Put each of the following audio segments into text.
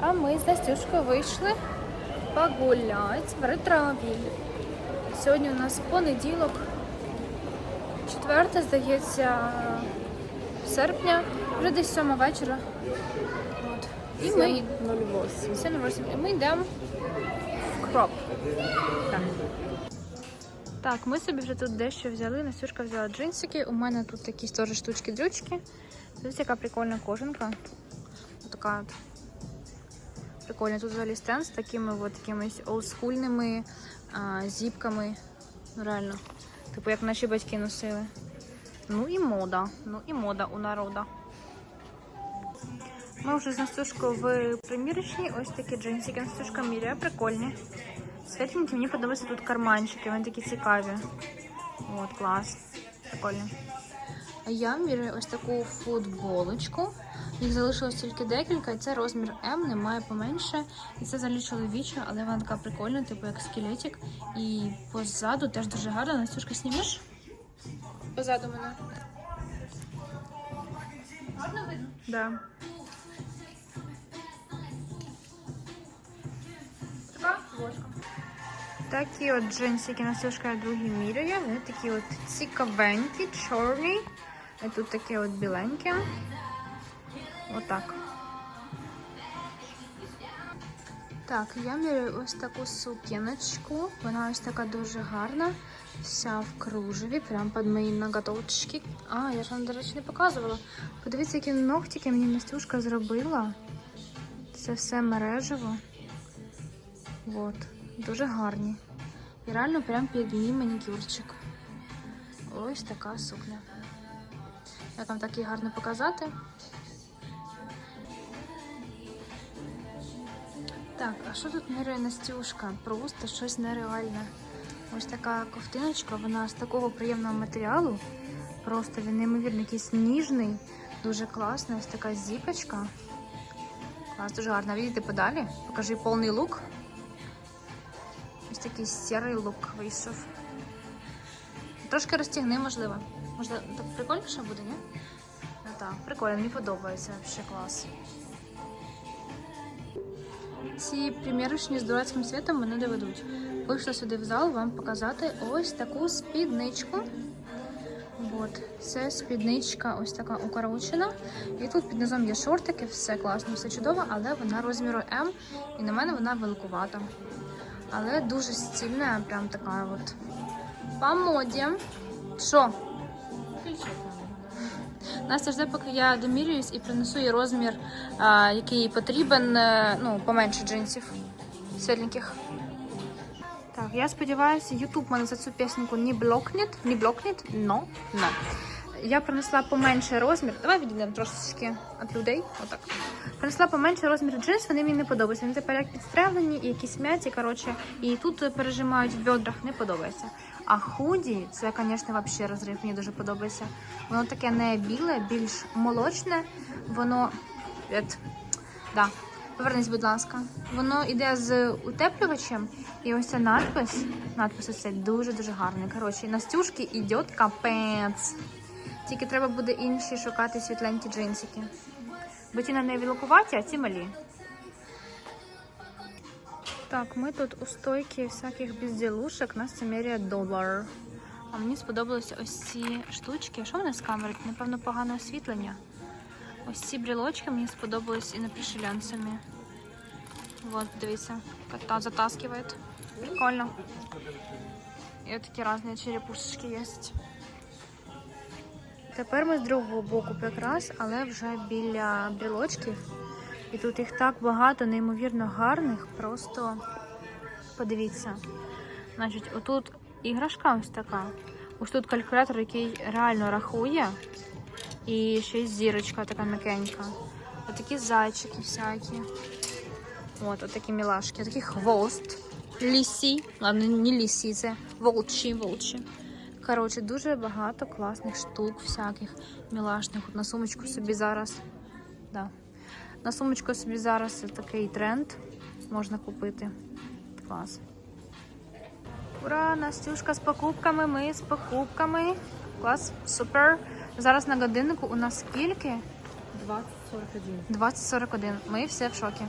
А ми з Настюшкою вийшли погулять в ретровіль. Сьогодні у нас понеділок, 4, здається, серпня, вже десь 7 вечора. От. І ми 08. 7.08. І ми йдемо кроп. Так. Так, ми собі вже тут дещо взяли. Настюшка взяла джинсики. У мене тут такі теж штучки-дрючки. Дивіться, яка прикольна кожанка. Така от. Прикольно. Тут взагалі стенд з такими от якимись олдскульними а, зіпками. Ну реально. Типу, як наші батьки носили. Ну і мода. Ну і мода у народа. Ми вже з Настюшкою в примірочній. Ось такі джинсики. Настюшка міряє, прикольні. Світленькі, мені подобаються тут карманчики, вони такі цікаві. От, клас. Прикольно. А я міряю ось таку футболочку. Їх залишилось тільки декілька, і це розмір М, немає поменше. І це взагалі чоловіча, але вона така прикольна, типу як скелетик. І позаду теж дуже гарна. Настюшка, знімеш? Позаду мене. Гарно видно? Да. Такі от джинсики Настюшка другі міряє. Вони такі от цікавенькі, чорні. І тут таке от біленьке. Отак. Так, я міряю ось таку сукіночку. Вона ось така дуже гарна. Вся в кружеві, прям під мої ноготочки. А, я ж вам, до речі, не показувала. Подивіться, які ногтики мені Настюшка зробила. Це все мережево. От. Дуже гарні. І реально прям під мій манікюрчик. Ось така сукня. Як вам так її гарно показати? Так, а що тут міряє Настюшка? Просто щось нереальне. Ось така ковтиночка, вона з такого приємного матеріалу. Просто він неймовірно якийсь ніжний, дуже класний. Ось така зіпочка. Клас, дуже гарно. Видите подалі? Покажи повний лук. Такий сірий лук вийшов. Трошки розтягни, можливо. Можливо, так прикольніше буде, ні? Ну так, прикольно, мені подобається взагалі клас. Ці примірочні з дурацьким світом мене доведуть. Вийшла сюди в зал вам показати ось таку спідничку. От, це спідничка ось така укорочена. І тут під низом є шортики, все класно, все чудово, але вона розміру М, і на мене вона великувата. Але дуже стильна, прям така от. По моді. Що? Настя жде, поки я домірююсь і принесу їй розмір, а, який їй потрібен, е, ну, поменше джинсів світленьких. Так, я сподіваюся, YouTube мене за цю пісеньку не блокне, не блокне, но, но. Я принесла поменше розмір. Давай відійдемо трошечки від людей. Отак. Принесла поменше розмір джинс, вони мені не подобаються. Вони тепер як підстрелені і якісь м'яті, коротше, і тут пережимають в бедрах, не подобається. А худі, це, звісно, взагалі розрив, мені дуже подобається. Воно таке не біле, більш молочне, воно. Ет, да. Повернись, будь ласка. Воно йде з утеплювачем, і ось цей надпис. Надпис ось цей дуже-дуже гарний. Коротше, Настюшки йде капець. Тільки треба буде інші шукати світленькі джинсики. Бо ті на неї великуваті, а ці малі. Так, ми тут у стойки всяких безділушек, нас це міряє долар. А мені сподобалися ось ці штучки. Що вони з камери? Напевно, погане освітлення. Ось ці брілочки мені сподобались і на пришелянцями. Вот, дивіться, кота затаскивает. Прикольно. І от такі різні черепушечки є. Тепер ми з другого боку якраз, але вже біля брілочків. І тут їх так багато, неймовірно гарних. Просто подивіться. Значить, отут іграшка ось така. Ось тут калькулятор, який реально рахує. І ще й зірочка така м'якенька. Отакі зайчики всякі. От, отакі мілашки, отакий хвост. Лісі. Ладно, не лісі, це волчі, волчі. Коротше, дуже багато класних штук всяких мілашних. От на сумочку собі зараз. Да. На сумочку собі зараз такий тренд можна купити. Клас. Ура, Настюшка з покупками, ми з покупками. Клас, супер. Зараз на годиннику у нас скільки? 2041. 20.41. Ми все в шокі.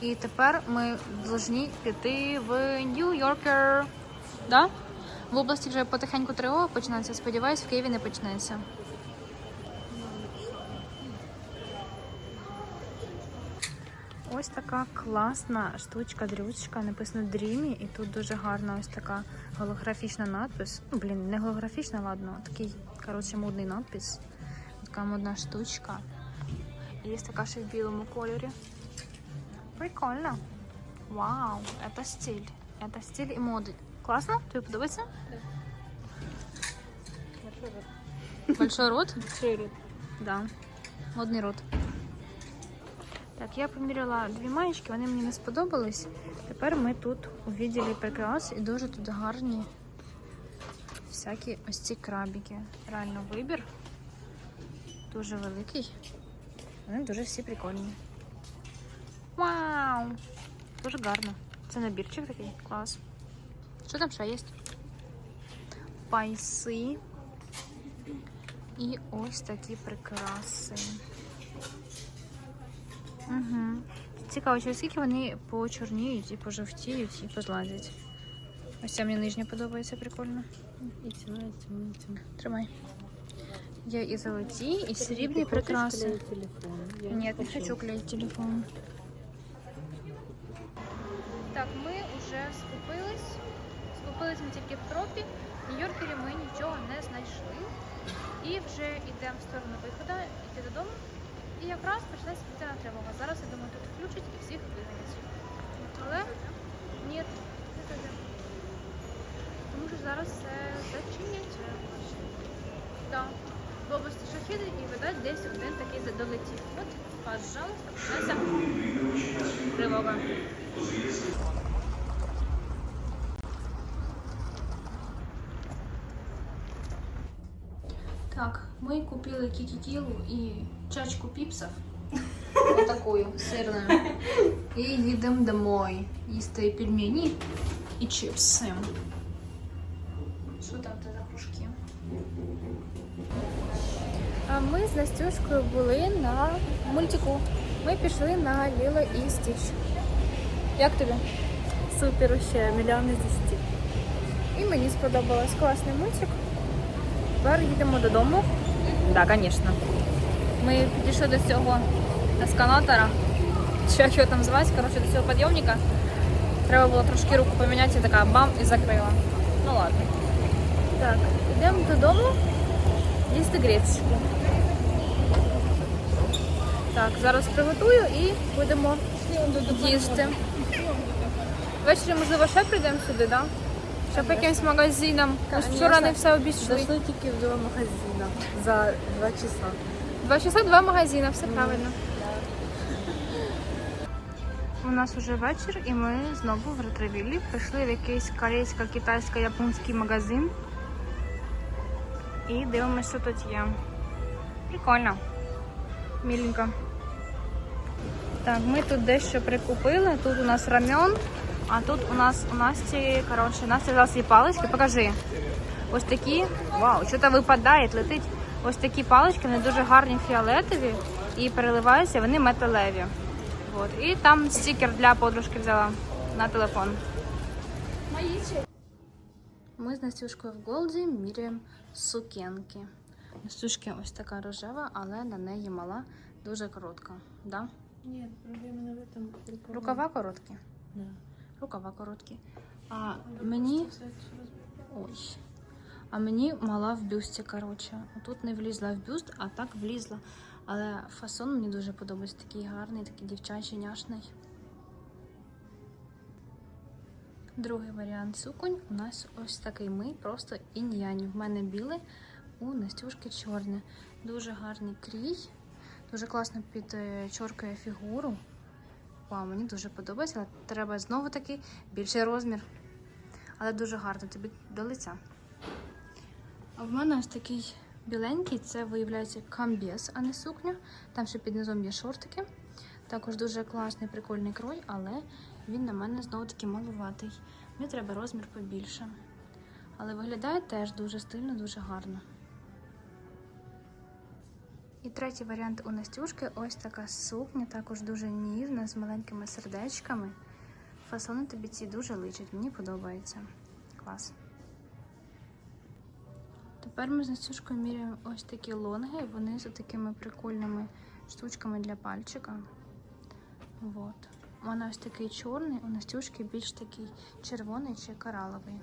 І тепер ми повинні піти в Нью-Йоркер. Да? В області вже потихеньку тривога починається. Сподіваюсь, в Києві не почнеться. Ось така класна штучка-дрючка, написано Dreamy, і тут дуже гарна ось така голографічна надпис. Ну, блін, не голографічна, ладно, такий, коротше, модний надпис. Така модна штучка. І є така ще в білому кольорі. Прикольно. Вау, это стиль. Это стиль і моди. Класно? Тобі подобається? Так. Большой рот? Шире. Да. Модний рот. Так, я поміряла дві маєчки, вони мені не сподобались. Тепер ми тут у відділі прикрас і дуже тут гарні всякі ось ці крабики. Реально вибір. Дуже великий. Вони дуже всі прикольні. Вау! Дуже гарно. Це набірчик такий. Клас. Що там ще є? Пайси. І ось такі прикраси. Угу. Цікаво, чи скільки вони почорніють і пожовтіють і позладять. Ось ця мені нижня подобається, прикольно. І ціна, і ціна, і ціна. Тримай. Є і золоті, і срібні прикраси. телефон. Я Нет, не хочу клеить телефон. Так, ми вже скупились. Скупились ми тільки в тропі. В Нью-Йоркері ми нічого не знайшли. І вже йдемо в сторону виходу, йти додому. І якраз почалась повітряна тривога. Зараз, я думаю, тут включать і всіх виганять. Але ні, не туди. Тому що зараз все зачинять. В області шахіди і, видать, десь один такий долетів. От, пожалуйста, почалася тривога. Мы купили кикитилу и чачку пипсов. Вот такую, сырную. И едем домой. Їсти пельмені і чипси. Що там ти за кружки? А ми з Настюшкою були на мультику. Ми пішли на Ліло і Стіч. Як тобі? Супер ще, мільйон із 10. І мені сподобалось класний мультик. Тепер їдемо додому. Так, да, звісно. Ми підійшли до цього ескалатора. Чи як його там звати, коротше, до цього підйомника. Треба було трошки руку поміняти, і така бам і закрила. Ну ладно. Так, йдемо додому їсти гречку. Так, зараз приготую і будемо їсти. Ввечері, можливо, ще прийдемо сюди, так? Да? Ще по якимось магазинам. Ось вчора не все обійшли. Зайшли тільки в два магазини за два часа. Два часа, два магазини, все правильно. У нас вже вечір, і ми знову в ретривіллі прийшли в якийсь корейсько-китайсько-японський магазин. І дивимося, що тут є. Прикольно. Міленько. Так, ми тут дещо прикупили. Тут у нас рамен, а тут у нас у Насті, коротше, Настя взяла свої палички. Покажи. Ось такі. Вау, що то випадає, летить. Ось такі палички, вони дуже гарні фіолетові і переливаються, вони металеві. От. І там стікер для подружки взяла на телефон. Ми з Настюшкою в Голді міряємо сукенки. Настюшки ось така рожева, але на неї мала, дуже коротка. Да? Ні, проблема не в этом. Рукава короткі. Да. Рукава короткі. А мені. Ой. А мені мала в бюсті, коротше. Тут не влізла в бюст, а так влізла. Але фасон мені дуже подобається. Такий гарний, такий дівчачий, няшний. Другий варіант суконь у нас ось такий. Ми просто інь-янь. В мене білий, у Настюшки чорне. Дуже гарний крій. Дуже класно підчоркує фігуру. Вау, мені дуже подобається, але треба знову таки більший розмір. Але дуже гарно тобі до лиця. А в мене ось такий біленький, це виявляється камбіз, а не сукня. Там ще під низом є шортики. Також дуже класний, прикольний крой, але він на мене знову таки малуватий. Мені треба розмір побільше. Але виглядає теж дуже стильно, дуже гарно. І третій варіант у Настюшки ось така сукня, також дуже ніжна, з маленькими сердечками. Фасони тобі ці дуже личать, мені подобається. Клас. Тепер ми з Настюшкою міряємо ось такі лонги. Вони з такими прикольними штучками для пальчика. Вот. У ось такий чорний, у Настюшки більш такий червоний чи кораловий.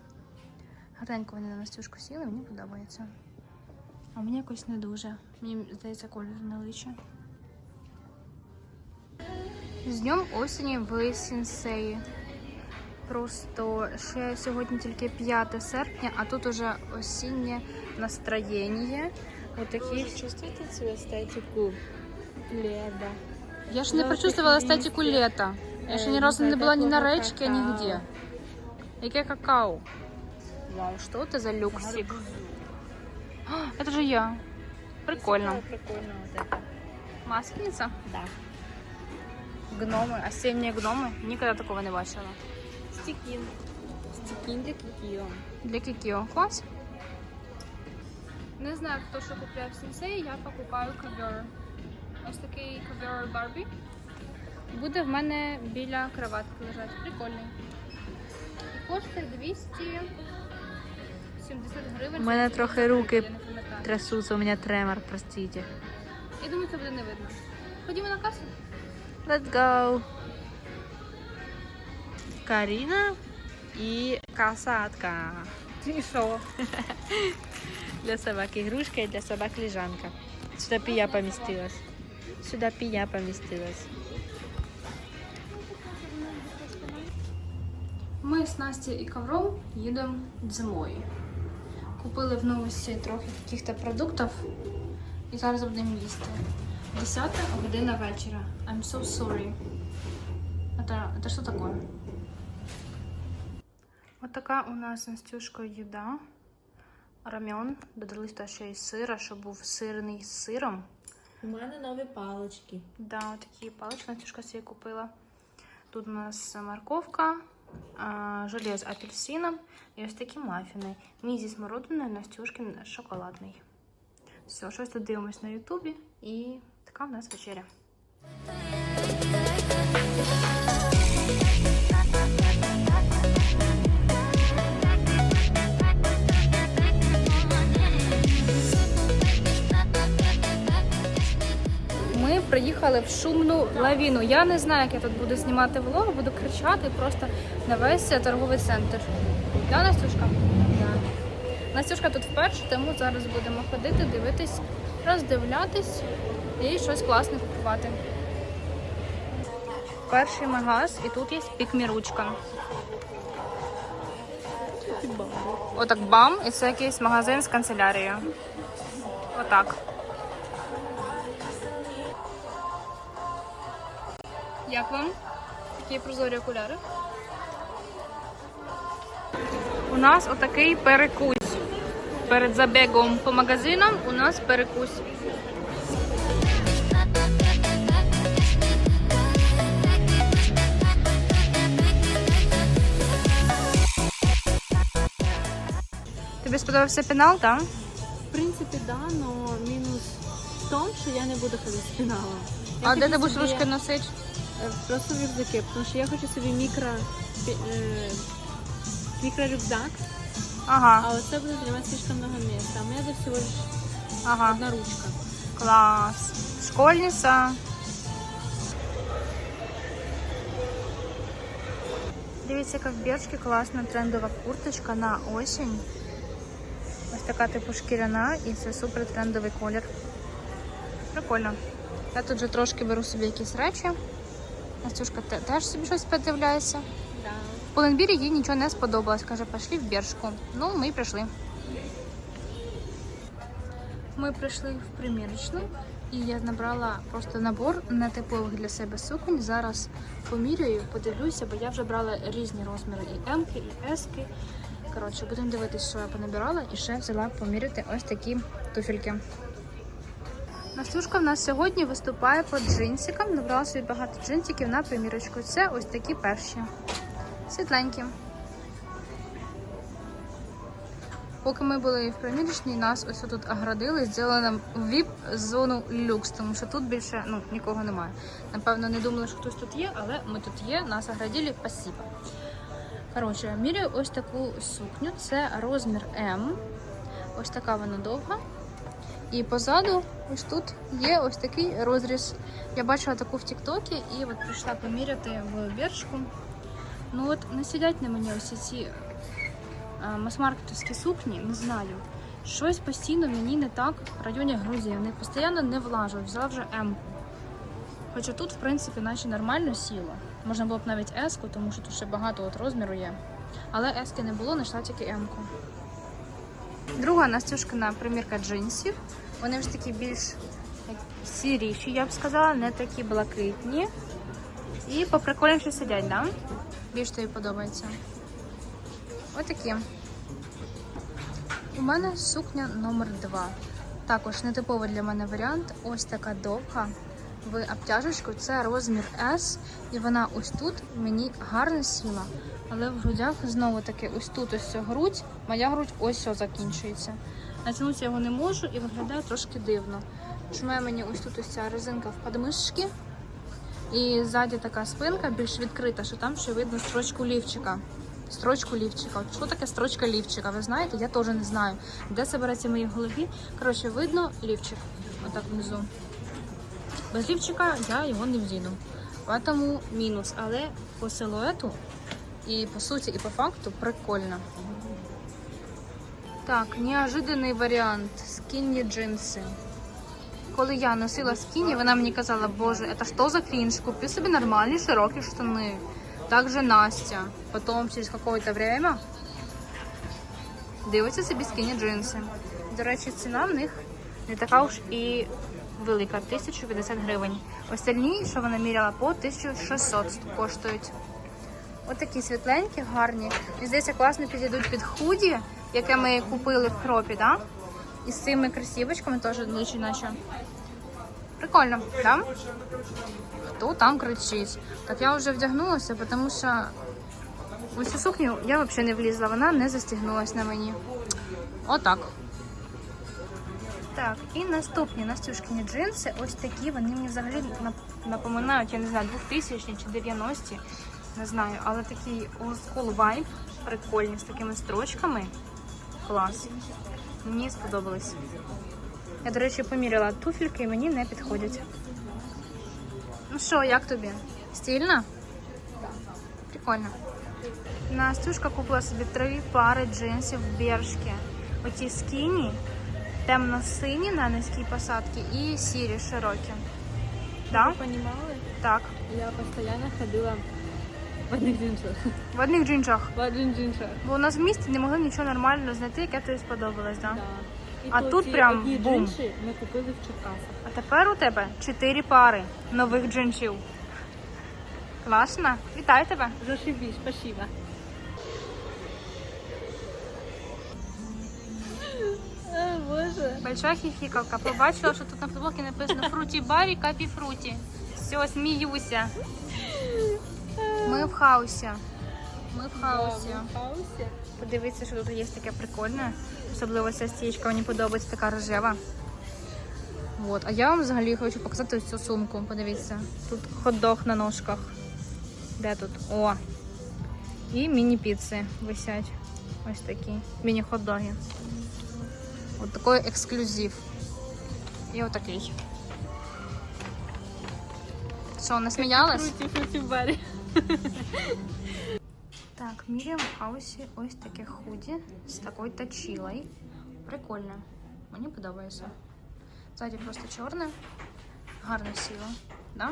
Гарненько вони на Настюшку сіли, мені подобається. А мені якось не дуже. Мені здається, колір не личе. З днем осені в Сінсеї. Просто ще сьогодні тільки 5 серпня, а тут уже осіннє настроєння. Отакі. чувствуете цю естетику леда? Я ж не Ну, прочувствувала такі естетику літа. Я ще ні Е, разу не ну, була ні на такого речці, какао. нігде. Яке какао? Вау, що це за люксик? А, Это же я. Прикольно. Прикольно вот это. Масленица? Да. Гноми, осінні гноми. Ніколи такого не бачила. Стекин. Стекин для кикио. Для кікіо. Клас. Не знаю, хто що купляє в сенсеї, я покупаю ковер. Ось такий ковер Барбі. Буде в мене біля кроватки лежати. Прикольний. І коштує 270 гривень. У мене трохи руки Я не пам'ятаю. Трясутся, у меня тремор, простите. Я думаю, це буде не видно. Ходімо на касу. Let's go. Карина и касатка. І що? Для собак игрушка и для собак лежанка. Сюда пия поместилась. Сюда пия поместилась. Ми з Настю і Ковром їдемо зимою. Купили в новості трохи каких-то продуктів і зараз будемо їсти. 10 година вечора. I'm so sorry. Это, это что такое? Вот у нас з Настюшкою їда. Рамен. Додали ще й сира, щоб був сирний з сиром. У мене нові палички. Да, вот такие палочки Настюшка себе купила. Тут у нас морковка, желе з апельсином і ось такі мафіни. Мій зі смородиною, Настюшкін шоколадний. Все, щось тут дивимось на Ютубі і така в нас вечеря. Приїхали в шумну лавіну. Я не знаю, як я тут буду знімати влог, буду кричати просто на весь торговий центр. Да, Настюшка? Да. Настюшка тут вперше, тому зараз будемо ходити, дивитись, роздивлятись і щось класне купувати. Перший магаз, і тут є пікміручка. Отак бам, і це якийсь магазин з канцелярією. Отак. Як вам? Такі прозорі окуляри. У нас отакий перекусь. Перед забігом по магазинам у нас перекусь. Тобі сподобався пенал, так? В принципі, да, но мінус в тому, що я не буду ходити з фіналом. Я А де ти будеш ручки носити? Е, Просто в рюкзаки, тому що я хочу собі мікро, е, мікрорюкзак, Ага, а оце буде займати слишком много місця. А у мене це всього лиш ага. одна ручка. Клас. Школьниця. Дивіться, яка в Бершки класна трендова курточка на осінь. Ось така типу шкіряна і це супер трендовий колір. Прикольно. Я тут вже трошки беру собі якісь речі. Настюшка те- теж собі щось подивляється. Да. В Поленбірі їй нічого не сподобалось. Каже, пішли в Бершку. Ну, ми й прийшли. Ми прийшли в примірочну, і я набрала просто набор нетипових для себе суконь. Зараз поміряю, подивлюся, бо я вже брала різні розміри і М, і С. Коротше, будемо дивитися, що я понабирала, і ще взяла поміряти ось такі туфельки. Настюшка в нас сьогодні виступає по джинсикам. Набрала собі багато джинсиків на примірочку. Це ось такі перші. Світленькі. Поки ми були в примірочній, нас ось тут оградили, зробили нам віп-зону люкс, тому що тут більше ну, нікого немає. Напевно, не думали, що хтось тут є, але ми тут є, нас оградили, спасибо. Коротше, міряю ось таку сукню. Це розмір М. Ось така вона довга. І позаду, ось тут є ось такий розріз. Я бачила таку в Тіктокі і от прийшла поміряти в Бершку. Ну от не сидять на мені ось ці а, мас-маркетовські сукні, не знаю. Щось постійно мені не так в районі Грузії. Вони постійно не влажують. Взяла вже М. Хоча тут, в принципі, наче нормально сіло. Можна було б навіть S-ку, тому що тут ще багато от розміру є. Але S-ки не було, знайшла тільки М-ку. Друга Настюшкина примірка джинсів. Вони вже такі більш сіріші, я б сказала, не такі блакитні. І поприкольніше сидять, да? Більш тобі подобається. Отакі. У мене сукня номер 2. Також нетиповий для мене варіант. Ось така довга в обтяжечку. Це розмір S, і вона ось тут мені гарно сіла. Але в грудях знову таки ось тут ось грудь, моя грудь ось закінчується. Натягнути його не можу і виглядає трошки дивно. Чому мені ось тут ось ця резинка в подмишки. І ззаді така спинка більш відкрита, що там ще видно строчку лівчика. Строчку лівчика. От що таке строчка лівчика? Ви знаєте? Я теж не знаю. Де це моїй голові? Коротше, видно лівчик. Отак внизу. Без лівчика я його не вдіну. Тому мінус. Але по силуету і по суті, і по факту прикольно. Так, неожиданний варіант. Скінні джинси. Коли я носила скіні, вона мені казала, боже, це що за крінж? Купи собі нормальні широкі штани. Также Настя. Потом через какое-то время дивиться собі скіні джинси. До речі, ціна в них не така уж і велика 1050 гривень. Остальні, що вона міряла, по 1600 коштують. Отакі світленькі, гарні. Мені здається, класно підійдуть під худі, яке ми купили в кропі, да? І з цими кросівочками теж личі наче. Прикольно, да? Хто там кричить? Так я вже вдягнулася, тому що ось цю сукню я взагалі не влізла, вона не застігнулась на мені. Отак. Так, і наступні Настюшкині джинси, ось такі, вони мені взагалі напоминають, я не знаю, 2000 чи 90-ті, не знаю, але такий old school vibe, прикольні, з такими строчками. Клас. Мені сподобалось. Я, до речі, поміряла туфельки і мені не підходять. Ну що, як тобі? Стильно? Прикольно. Настюшка купила собі три пари джинсів Бершки. Оті скіні, темно-сині на низькій посадці і сірі широкі. Да? Понимали? Так. Я постоянно ходила в одних джинсах. В одних джинсах. В одних джинсах. Бо у нас в місті не могли нічого нормального знайти, яке тобі сподобалось, да? Да. І А то тут ці прям одні бум. джинси ми купили в Черкасах. А тепер у тебе чотири пари нових джинсів. Класно. Вітаю тебе. Зашибись, спасибо. Боже. Большая хихикалка. Побачила, що тут на футболці написано Фруті Барі, Капі Фруті. Все, сміюся. Ми в хаосі. Ми в хаосі. Подивіться, що тут є таке прикольне. Особливо ця стічка, мені подобається така рожева. Вот. А я вам взагалі хочу показати ось цю сумку. Подивіться. Тут хот-дог на ножках. Де тут? О! І міні-піци висять. Ось такі. Міні-хот-доги. От такий ексклюзив. І отакий. Що, насміялась? Фруті, фруті барі. Так, міряємо в хаусі ось таке худі з такою точилою. Прикольне. Мені подобається. Ззаді просто чорне. Гарно сіло. Да?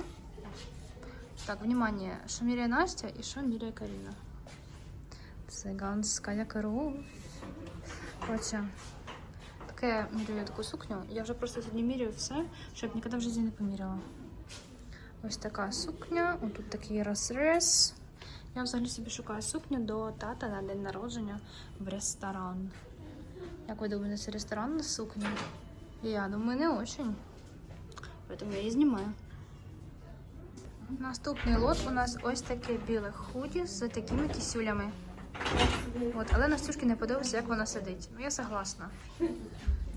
Так, внимание, що міряє Настя і що міряє Каріна. Циганська кров. Короче, таке міряю таку сукню. Я вже просто сьогодні міряю все, щоб ніколи в житті не поміряла. Ось така сукня, отут такий розрез. Я взагалі собі шукаю сукню до тата на день народження в ресторан. Як ви думаєте, це ресторанна сукня? Я думаю, не очень. Поэтому я її знімаю. Наступний лот у нас ось таке біле худі з такими кисюлями. От, але Настюшки не подобається, як вона сидить. Ну, я согласна.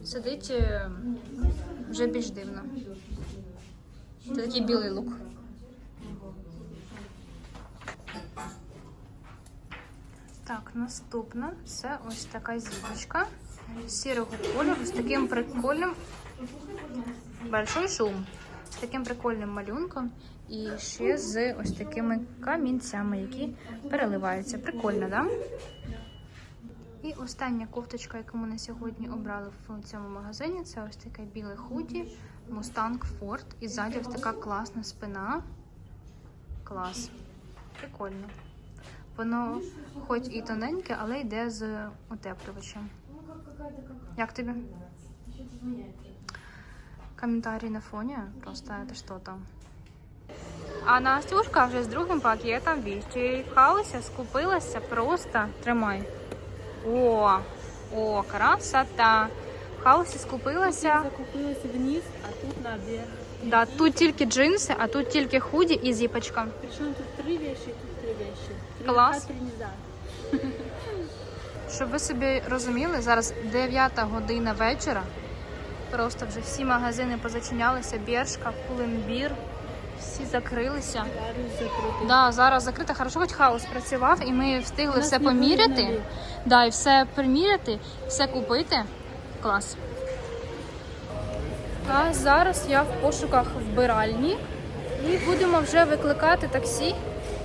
Сидить е, вже більш дивно. Це такий білий лук. Так, наступна це ось така зірочка сірого кольору з таким прикольним большой шум. З таким прикольним малюнком і ще з ось такими камінцями, які переливаються. Прикольно, да? І остання кофточка, яку ми на сьогодні обрали в цьому магазині, це ось таке біле худі Mustang Ford. І ззаді ось така класна спина. Клас. Прикольно. Воно хоч і тоненьке, але йде з утеплювачем. Як тобі? Комментарий на фоне, просто это что-то. А Настюшка вже з другим пакетом віщі в скупилася просто. Тримай. О, о, красота. В хаосі скупилася. Закупилася вниз, а тут наверх. Да, тут тільки джинси, а тут тільки худі і зіпочка. Причому тут три вещи, тут три вещи. Три Клас. три. Щоб ви собі розуміли, зараз 9 година вечора. Просто вже всі магазини позачинялися, Бершка, Пулембір, всі закрилися. Зараз закрутий. Да, зараз закрита. Хорошо, хоч хаос працював, і ми встигли У нас все не було поміряти. Да, і все приміряти, все купити. Клас. А зараз я в пошуках вбиральні. І будемо вже викликати таксі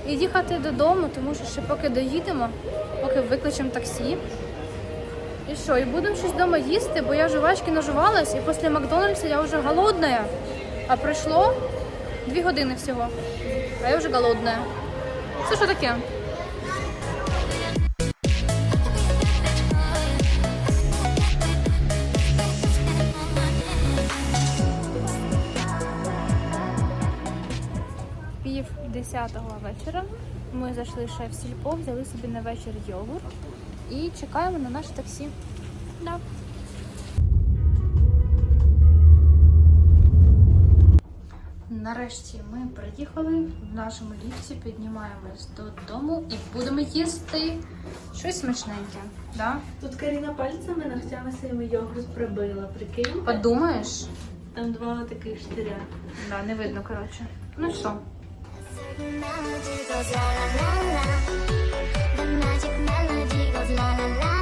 і їхати додому, тому що ще поки доїдемо, поки викличемо таксі. І що, і будемо щось вдома їсти, бо я жувачки нажувалась, і після Макдональдса я вже голодна. А пройшло дві години всього. А я вже голодна. Це що таке? Пів десятого вечора. Ми зайшли ще в сільпо, взяли собі на вечір йогурт і чекаємо на наше таксі. Да. Нарешті ми приїхали в нашому ліфті, піднімаємось додому і будемо їсти щось смачненьке. Да? Тут Каріна пальцями ногтями своїми йогурт пробила, прикинь? Подумаєш? Там два таких штиря. Да, не видно, коротше. Ну що, Melody goes la la la la. The magic melody goes la la la.